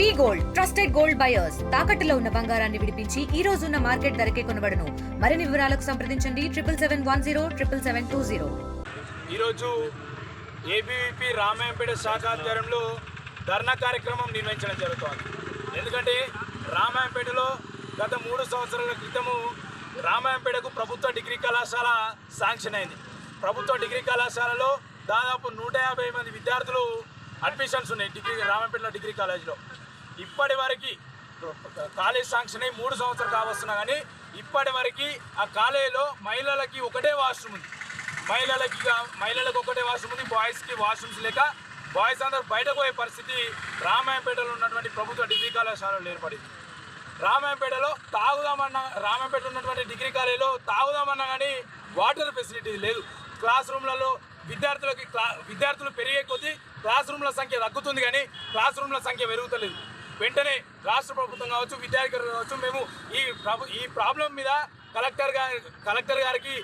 V gold trusted gold buyers. తాకట్టులో ఉన్న బంగారాన్ని విడిపించి ఈ రోజు ఉన్న మార్కెట్ ధరకే కొనబడను. మరిన్ని వివరాలకు సంప్రదించండి. Triple seven one zero triple seven two zero. ఈరోజు ఏబీవీపీ రామాయంపేట శాఖ ఆధ్వర్యంలో ధర్నా కార్యక్రమం నిర్వహించడం జరుగుతోంది. ఎందుకంటే రామాయంపేటలో గత మూడు సంవత్సరాల క్రితము రామాయంపేటకు ప్రభుత్వ డిగ్రీ కళాశాల శాంక్షన్ అయింది. ప్రభుత్వ డిగ్రీ కళాశాలలో దాదాపు నూట యాభై మంది విద్యార్థులు అడ్మిషన్స్ ఉన్నాయి డిగ్రీ రామాయంపేటలో డిగ్రీ కాలేజీలో. ఇప్పటి వరకు కాలేజ్ శాంక్షన్ అయ్యి మూడు సంవత్సరాలు కావస్తున్నా కానీ ఇప్పటి వరకు ఆ కాలేజీలో మహిళలకి ఒకటే వాష్రూమ్ ఉంది. మహిళలకి మహిళలకు ఒకటే వాష్రూమ్ ఉంది బాయ్స్కి వాష్రూమ్స్ లేక బాయ్స్ అందరూ బయటకు పోయే పరిస్థితి రామాయంపేటలో ఉన్నటువంటి ప్రభుత్వ డిగ్రీ కళాశాలలో ఏర్పడింది. రామాయంపేటలో తాగుదామన్నా రామాయంపేటలో ఉన్నటువంటి డిగ్రీ కాలేజీలో తాగుదామన్నా కానీ వాటర్ ఫెసిలిటీ లేదు. క్లాస్ రూమ్లలో విద్యార్థులకి క్లా విద్యార్థులు పెరిగే కొద్దీ క్లాస్ రూమ్ల సంఖ్య తగ్గుతుంది కానీ క్లాస్ రూమ్ల సంఖ్య పెరుగుతలేదు. వెంటనే రాష్ట్ర ప్రభుత్వం కావచ్చు విద్యార్థులు కావచ్చు మేము ఈ ప్రభు ఈ ప్రాబ్లం మీద కలెక్టర్ గారి కలెక్టర్ గారికి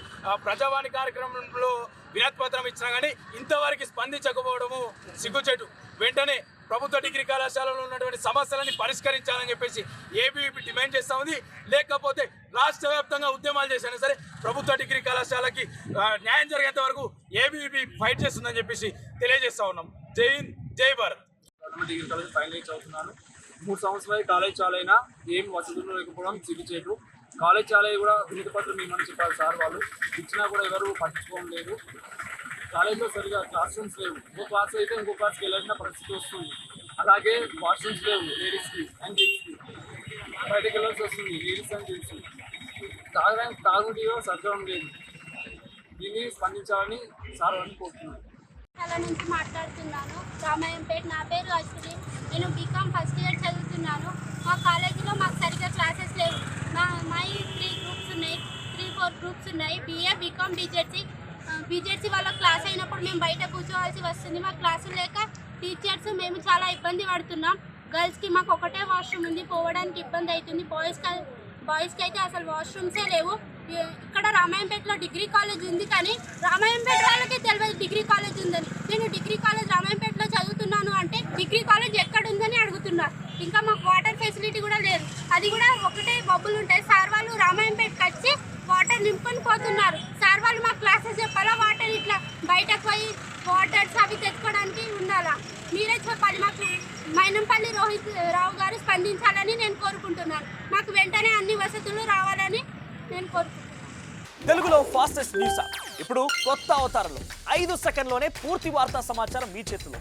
ప్రజావాణి కార్యక్రమంలో వినత్పత్రం ఇచ్చినా కానీ ఇంతవరకు స్పందించకపోవడము సిగ్గుచేటు. వెంటనే ప్రభుత్వ డిగ్రీ కళాశాలలో ఉన్నటువంటి సమస్యలని పరిష్కరించాలని చెప్పేసి ఏబీవీపీ డిమాండ్ చేస్తూ ఉంది. లేకపోతే రాష్ట్ర వ్యాప్తంగా ఉద్యమాలు చేసినా సరే ప్రభుత్వ డిగ్రీ కళాశాలకి న్యాయం జరిగేంత వరకు ఏబీవీపీ ఫైట్ చేస్తుందని చెప్పేసి తెలియజేస్తా ఉన్నాం. జై హింద్ జై భారత్. డిగ్రీ కాలేజ్ ఫైనల్ చదువుతున్నాను. మూడు సంవత్సరాలు కాలేజ్ చాలైనా ఏం వసతులు లేకపోవడం సిగ్గుచేటు. కాలేజ్ చాలయ్య కూడా వినతి పత్రం ఏమని చెప్పారు సార్ వాళ్ళు. ఇచ్చినా కూడా ఎవరు పట్టించుకోవడం లేదు. కాలేజ్లో సరిగా క్లాస్ రూమ్స్ లేవు. ఇంకో క్లాస్ అయితే ఇంకో క్లాస్కి వెళ్ళాల్సిన పరిస్థితి వస్తుంది. అలాగే వాష్రూమ్స్ లేవు లేడీస్కి అండ్ జెంట్స్కి బయటకు వెళ్ళాల్సి వస్తుంది లేడీస్ అండ్ జెంట్స్ తాగడానికి తాగుడి సర్దడం లేదు. దీన్ని స్పందించాలని సార్ వాళ్ళని కోరుతున్నాను. నుంచి మాట్లాడుతున్నాను. రామాయంపేట నా పేరు అశ్విని. నేను బీకామ్ ఫస్ట్ ఇయర్ చదువుతున్నాను మా కాలేజీలో మాకు సరిగ్గా క్లాసెస్ లేవు. మా మా త్రీ గ్రూప్స్ ఉన్నాయి. త్రీ ఫోర్ గ్రూప్స్ ఉన్నాయి. బీఏ బీకామ్ బీజెడ్సీ బీజెడ్సీ వాళ్ళ క్లాస్ అయినప్పుడు మేము బయట కూర్చోవాల్సి వస్తుంది. మా క్లాసు లేక టీచర్స్ మేము చాలా ఇబ్బంది పడుతున్నాం. గర్ల్స్కి మాకు ఒకటే వాష్రూమ్ ఉంది. పోవడానికి ఇబ్బంది అవుతుంది. బాయ్స్కి బాయ్స్కి అయితే అసలు వాష్రూమ్సే లేవు. ఇక్కడ రామాయంపేటలో డిగ్రీ కాలేజ్ ఉంది కానీ రామాయంపేట వాళ్ళకి తెలియదు డిగ్రీ కాలేజ్ ఉందని. నేను డిగ్రీ కాలేజ్ రామాయంపేట చదువుతున్నాను అంటే డిగ్రీ కాలేజ్ ఎక్కడ ఉందని అడుగుతున్నారు. ఇంకా మాకు వాటర్ ఫెసిలిటీ కూడా లేదు. అది కూడా ఒకటే బబ్బులు ఉంటాయి సార్ వాళ్ళు రామాయంపేటకి వచ్చి వాటర్ నింపుకొని పోతున్నారు. సార్ వాళ్ళు మా క్లాసెస్ చెప్పాలా? వాటర్ ఇట్లా బయటకు పోయి వాటర్స్ అవి తెచ్చుకోవడానికి ఉండాలా? మీరే చెప్పాలి మాకు. మైనంపల్లి రోహిత్ రావు గారు స్పందించాలని నేను కోరుకుంటున్నాను. మాకు వెంటనే అన్ని వసతులు రావాలని నేను కోరుకుంటున్నాను. తెలుగులో ఫాస్టెస్ట్ న్యూస్ ఇప్పుడు కొత్త అవతారంలో. ఐదు సెకండ్లోనే పూర్తి వార్తా సమాచారం మీ చేతిలో.